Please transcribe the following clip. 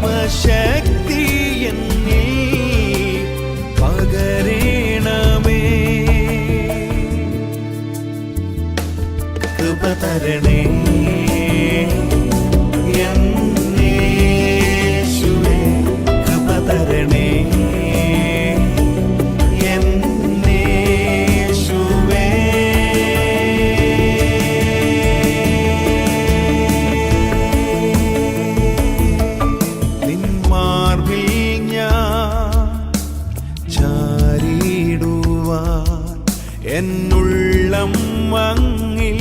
സർവശക്തി എന്നീ പകരേണമേ. കൃപ തരണേ. ചാരിടുവാൻ എന്നുള്ളം മങ്ങിൽ